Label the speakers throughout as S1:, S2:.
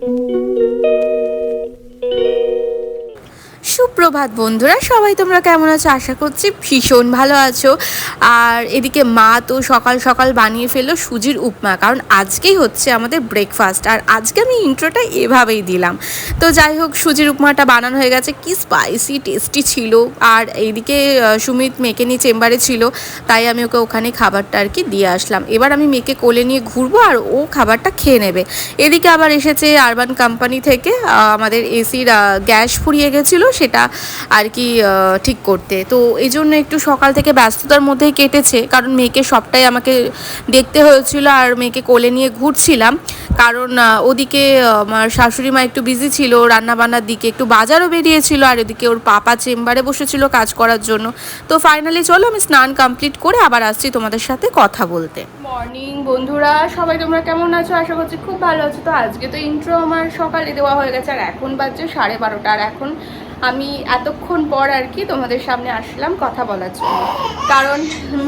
S1: Thank you. সুপ্রভাত বন্ধুরা, সবাই তোমরা কেমন আছো? আশা করছি ভীষণ ভালো আছো। আর এদিকে মা তো সকাল সকাল বানিয়ে ফেলল সুজির উপমা, কারণ আজকেই হচ্ছে আমাদের ব্রেকফাস্ট আর আজকে আমি ইন্ট্রোটা এভাবেই দিলাম। তো যাই হোক, সুজির উপমাটা বানানো হয়ে গেছে, কি স্পাইসি টেস্টি ছিল। আর এইদিকে সুমিত মেয়েকে নিয়ে চেম্বারে ছিল, তাই আমি ওকে ওখানে খাবারটা আর কি দিয়ে আসলাম। এবার আমি মেয়েকে কোলে নিয়ে ঘুরবো, আর ও খাবারটা খেয়ে নেবে। এদিকে আবার এসেছে আরবান কোম্পানি থেকে আমাদের এসির গ্যাস ফুরিয়ে গেছিল, সেটা আর কি ঠিক করতে। তো এই জন্য একটু সকাল থেকে ব্যস্ততার মধ্যেই কেটেছে, কারণ মেয়েকে সবটাই আমাকে দেখতে হয়েছিল আর মেয়েকে কোলে নিয়ে ঘুরছিলাম। কারণ ওদিকে আমার শাশুড়ি মা একটু বিজি ছিল রান্না বান্নার দিকে একটু বাজারও বেরিয়েছিল, আর এদিকে ওর পাপা চেম্বারে বসেছিল কাজ করার জন্য। তো ফাইনালি চলো, আমি স্নান কমপ্লিট করে আবার আসছি তোমাদের সাথে কথা বলতে। মর্নিং বন্ধুরা। সবাই তোমরা কেমন আছো? আশা করছি খুব ভালো আছো। তো আজকে তো ইন্ট্রো আমার সকালে দেওয়া হয়ে গেছে, আর এখন বাজছে সাড়ে বারোটা। আর এখন আমি এতক্ষণ পর আর কি তোমাদের সামনে আসলাম কথা বলার জন্য। কারণ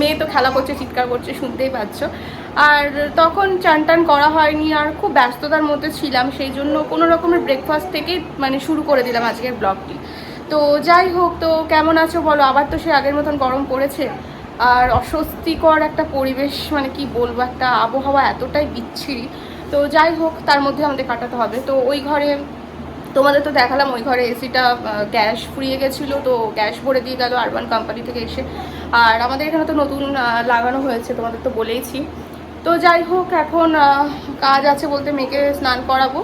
S1: মেয়ে তো খেলা করছে, চিৎকার করছে, শুনতেই পাচ্ছ। আর তখন চান টান করা হয়নি, আর খুব ব্যস্ততার মধ্যে ছিলাম, সেই জন্য কোনো রকমের ব্রেকফাস্ট থেকেই মানে শুরু করে দিলাম আজকের ব্লগটি তো যাই হোক, তো কেমন আছো বলো? আবার তো সে আগের মতন গরম পড়েছে। আর অস্বস্তিকর একটা পরিবেশ মানে কি বলব, একটা আবহাওয়া এতটাই বিচ্ছিরি। তো যাই হোক, তার মধ্যে আমাদের কাটাতে হবে। তো ওই ঘরে তোমাদের তো দেখালাম ওই ঘরে এসিটা গ্যাস ফুরিয়ে গেছিল, তো গ্যাস ভরে দিয়ে গেল আরবান কোম্পানি থেকে এসে। আর আমাদের এখানে তো নতুন লাগানো হয়েছে, তোমাদের তো বলেইছি। তো যাই হোক, এখন কাজ আছে বলতে মেয়েকে স্নান করাবো।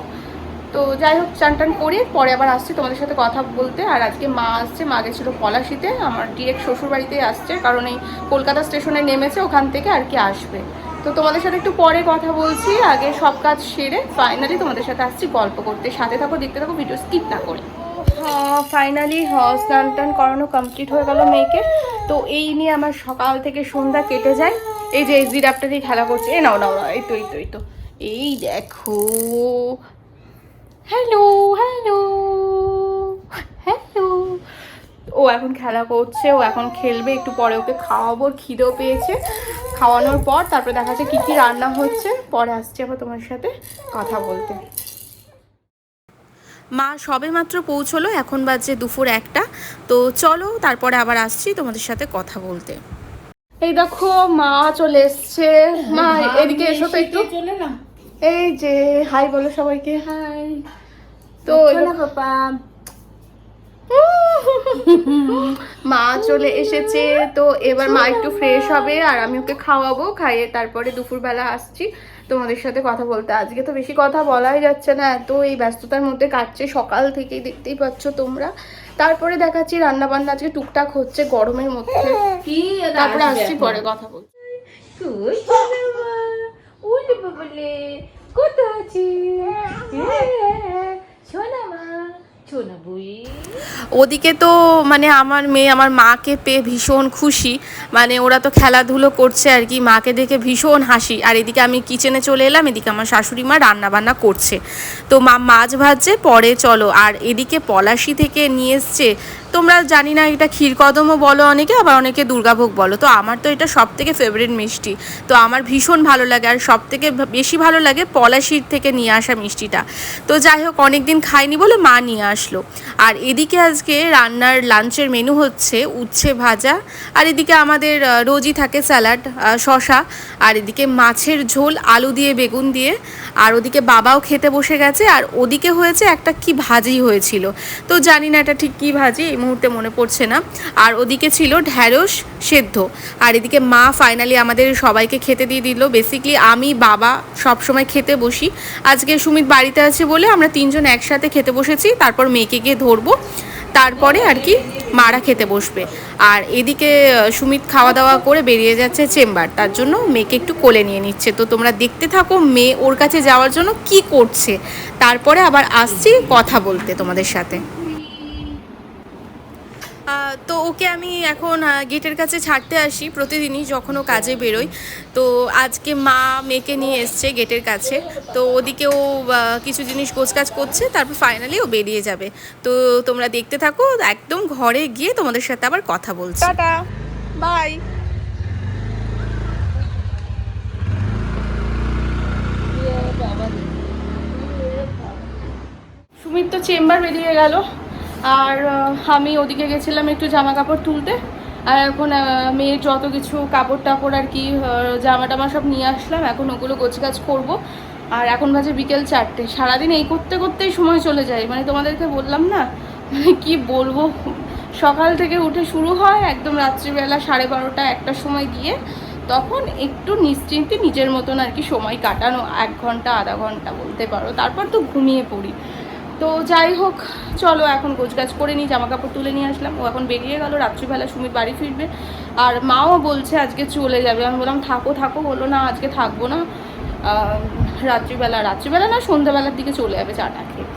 S1: তো যাই হোক, চান টান করে পরে আবার আসছি তোমাদের সাথে কথা বলতে। আর আজকে মা আসছে, মা গেছিল পলাশিতে, আমার ডিরেক্ট শ্বশুর বাড়িতেই আসছে, কারণ এই কলকাতা স্টেশনে নেমেছে, ওখান থেকে আর কি আসবে। তো তোমাদের সাথে একটু পরে কথা বলছি, আগে সব কাজ সেরে ফাইনালি তোমাদের সাথে আসছি গল্প করতে। সাথে থাকো, দেখতে থাকো ভিডিও স্কিপ না করে। ফাইনালি স্নান টান করানো কমপ্লিট হয়ে গেল মেয়েকে। তো এই নিয়ে আমার সকাল থেকে সন্ধ্যা কেটে যায়। এই যে এই জিরাপটাতেই খেলা করছে। এ নাও নাও এই তো এই তো এই তো। এই দেখো। হ্যালো হ্যালো ও এখন খেলা করছে ও এখন খেলবে একটু পরে ওকে খাওয়াবো খিদেও পেয়েছে। খাওয়ানোর পর তারপরে দেখা যাচ্ছে কী কী রান্না হচ্ছে। পরে আসছে আবার তোমার সাথে কথা বলতে। মা সবে মাত্র পৌঁছলো এখন বাজে দুপুর একটা। তো চলো তারপরে আবার আসছি তোমাদের সাথে কথা বলতে। এই দেখো মা চলে এসছে। মা এদিকে এসো তো একটু।
S2: চলে না
S1: এই যে হাই বলো সবাইকে। হাই। তো
S2: পাপা?
S1: মা চলে এসেছে তো এবার মা একটু ফ্রেশ হবে আর আমি ওকে খাওয়াবো খাইয়ে তারপরে দুপুরবেলা আসছি। তোমাদের সাথে কথা বলতে। আজকে তো বেশি কথা বলাই যাচ্ছে না এত এই ব্যস্ততার মধ্যে কাটছে সকাল থেকেই দেখতেই পাচ্ছ তোমরা। তারপরে দেখাচ্ছি রান্না বান্না আজকে টুকটাক হচ্ছে গরমের মধ্যে। তারপরে আসছি পরে কথা বলছি
S2: কোথায় আছিস?
S1: ওদিকে তো মানে আমার মেয়ে, আমার মাকে পেয়ে ভীষণ খুশি। মানে ওরা তো খেলাধুলো করছে আর কি, মাকে দেখে ভীষণ হাসি। আর এদিকে আমি কিচেনে চলে এলাম, এদিকে আমার শাশুড়ি মা রান্নাবান্না করছে। তো মা মাছ ভাজছে, পরে চলো। আর এদিকে পলাশি থেকে নিয়ে এসছে তোমরা জানি না, এটা ক্ষীরকদমও বলো অনেকে, আবার অনেকে দুর্গাভোগ বলো। তো আমার তো এটা সব থেকে ফেভারিট মিষ্টি। তো আমার ভীষণ ভালো লাগে, আর সব থেকে বেশি ভালো লাগে পলাশির থেকে নিয়ে আসা মিষ্টিটা। তো যাই হোক অনেক দিন খাইনি বলে মা নিয়ে আসলো। আর এদিকে আজকে রান্নার লাঞ্চের মেনু হচ্ছে উচ্ছে ভাজা, আর এদিকে আমাদের রোজই থাকে স্যালাড শশা আর এদিকে মাছের ঝোল, আলু দিয়ে, বেগুন দিয়ে। আর ওদিকে বাবাও খেতে বসে গেছে, আর ওদিকে হয়েছে একটা কি ভাজি হয়েছিল। তো জানি না এটা ঠিক কি ভাজি মুহূর্তে মনে পড়ছে না। আর ওদিকে ছিল ঢ্যাঁড়স সেদ্ধ। আর এদিকে মা ফাইনালি আমাদের সবাইকে খেতে দিয়ে দিল। বেসিকলি আমি, বাবা সব সময় খেতে বসি। আজকে সুমিত বাড়িতে আছে বলে আমরা তিনজন একসাথে খেতে বসেছি। তারপর মেয়েকে গিয়ে ধরবো। তারপরে আর কি মারা খেতে বসবে। আর এদিকে সুমিত খাওয়া দাওয়া করে বেরিয়ে যাচ্ছে চেম্বার। তার জন্য মেয়েকে একটু কোলে নিয়ে নিচ্ছে। তো তোমরা দেখতে থাকো মেয়ে ওর কাছে যাওয়ার জন্য কি করছে। তারপরে আবার আসছি কথা বলতে তোমাদের সাথে। ওকে আমি এখন গেটের কাছে ছাড়তে আসি প্রতিদিনই যখন ও কাজে বেরোই তো আজকে মা মেয়েকে নিয়ে এসছে গেটের কাছে। তো ওদিকে ও কিছু জিনিস গোছকাজ করছে তারপর ফাইনালি ও বেরিয়ে যাবে। তো তোমরা দেখতে থাকো একদম ঘরে গিয়ে তোমাদের সাথে আবার কথা বলছি। Tata bye.
S2: বাবা
S3: তো চেম্বার বেরিয়ে গেল। আর আমি ওদিকে গেছিলাম একটু জামা কাপড় তুলতে। আর এখন মেয়ের যত কিছু কাপড় টাপড় আর কি জামা টামা সব নিয়ে আসলাম। এখন ওগুলো গোছগাছ করব। আর এখন বাজে বিকেল চারটে। সারাদিন এই করতে করতেই সময় চলে যায়। মানে তোমাদেরকে বললাম না, কি বলব? সকাল থেকে উঠে শুরু হয় একদম রাত্রিবেলা সাড়ে বারোটা একটার সময় গিয়ে। তখন একটু নিশ্চিন্তে নিজের মতন আর কি সময় কাটানো, এক ঘণ্টা, আধা ঘণ্টা বলতে পারো। তারপর তো ঘুমিয়ে পড়ি। তো যাই হোক, চলো এখন গোছগাছ করে নিই জামা কাপড় তুলে নিয়ে আসলাম। ও এখন বেরিয়ে গেল, রাত্রিবেলা সুমির বাড়ি ফিরবে। আর মাও বলছে আজকে চলে যাবে। আমি বললাম, থাকো থাকো। বলল, না, আজকে থাকব না। রাত্রিবেলা রাত্রিবেলা না, সন্ধ্যাবেলার দিকে চলে যাবে চাটা খেয়ে।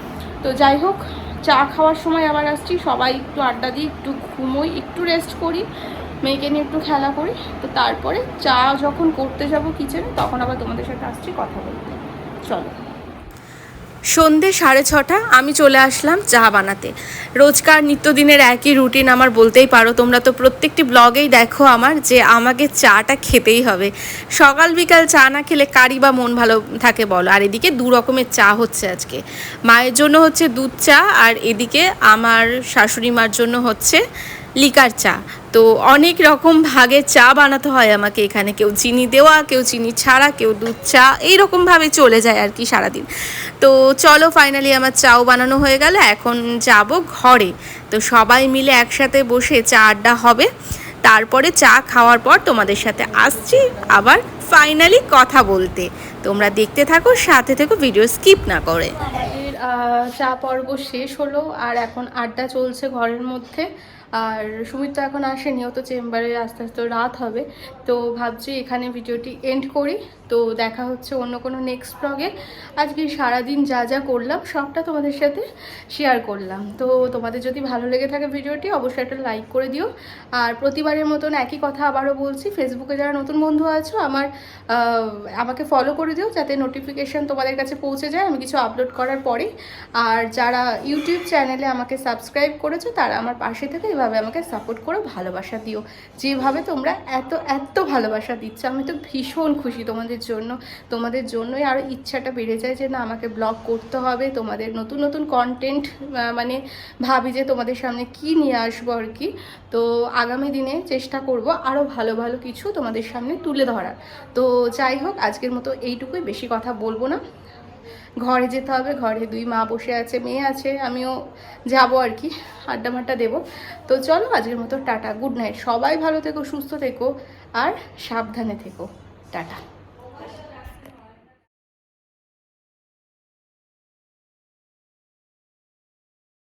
S3: তো যাই হোক, চা খাওয়ার সময় আবার আসছি। সবাই একটু আড্ডা দিই, একটু ঘুমোই, একটু রেস্ট করি। মেয়েকে নিয়ে একটু খেলা করি। তো তারপরে চা যখন করতে যাব কিচেনে তখন আবার তোমাদের সাথে আসছি, কথা বলতে। চলো। সন্ধে সাড়ে ছটা, আমি চলে আসলাম চা বানাতে। রোজকার নিত্যদিনের একই রুটিন আমার বলতেই পারো, তোমরা তো প্রত্যেকটি ব্লগেই দেখো আমার যে আমাকে চাটা খেতেই হবে। সকাল বিকাল চা না খেলে কারি বা মন ভালো থাকে বলো? আর এদিকে দু রকমের চা হচ্ছে আজকে। মায়ের জন্য হচ্ছে দুধ চা, আর এদিকে আমার শাশুড়ি মার জন্য হচ্ছে লিকার চা। তো অনেক রকম ভাগে চা বানাতে হয় আমাকে এখানে। কেউ চিনি দেওয়া, কেউ চিনি ছাড়া, কেউ দুধ, চা এইরকমভাবে চলে যায় আর কি সারাদিন। তো চলো ফাইনালি আমার চাও বানানো হয়ে গেল, এখন যাব ঘরে। তো সবাই মিলে একসাথে বসে চা আড্ডা হবে। তারপরে চা খাওয়ার পর তোমাদের সাথে আসছি আবার ফাইনালি কথা বলতে। তোমরা দেখতে থাকো, সাথে থেকো ভিডিও স্কিপ না করে। চা পর্ব শেষ হলো আর এখন আড্ডা চলছে ঘরের মধ্যে। আর সুমিত তো এখন আসেনি তো চেম্বারে আস্তে আস্তে রাত হবে। তো ভাবছি এখানে ভিডিওটি এন্ড করি। তো দেখা হচ্ছে অন্য কোনো নেক্সট ব্লগে আজকে সারাদিন যা যা করলাম, সবটা তোমাদের সাথে শেয়ার করলাম। তো তোমাদের যদি ভালো লেগে থাকে ভিডিওটি, অবশ্যই একটা লাইক করে দিও। আর প্রতিবারের মতন একই কথা আবারও বলছি ফেসবুকে যারা নতুন বন্ধু আছো, আমার আমাকে ফলো করে দিও, যাতে নোটিফিকেশান তোমাদের কাছে পৌঁছে যায়। আমি কিছু আপলোড করার পরেই আর যারা ইউটিউব চ্যানেলে আমাকে সাবস্ক্রাইব করেছ, তারা আমার পাশে থেকে এভাবে আমাকে সাপোর্ট করো, ভালোবাসা দিও। যেভাবে তোমরা এত এত ভালোবাসা দিচ্ছ, আমি তো ভীষণ খুশি তোমাদের জন্য। তোমাদের জন্যই আরও ইচ্ছাটা বেড়ে যায় যে, না, আমাকে ব্লগ করতে হবে, তোমাদের নতুন নতুন কন্টেন্ট মানে ভাবি যে তোমাদের সামনে কি নিয়ে আসব আর কি। তো আগামী দিনে চেষ্টা করব আরও ভালো ভালো কিছু তোমাদের সামনে তুলে ধরার। তো যাই হোক, আজকের মতো এইটুকুই, বেশি কথা বলব না। ঘরে যেতে হবে, ঘরে দুই মা বসে আছে, মেয়ে আছে, আমিও যাব আর কি, আড্ডা মাড্ডা দেবো। তো চলো আজকের মতো টাটা, গুড নাইট। সবাই ভালো থেকো, সুস্থ থেকো, আর সাবধানে থেকো। টাটা।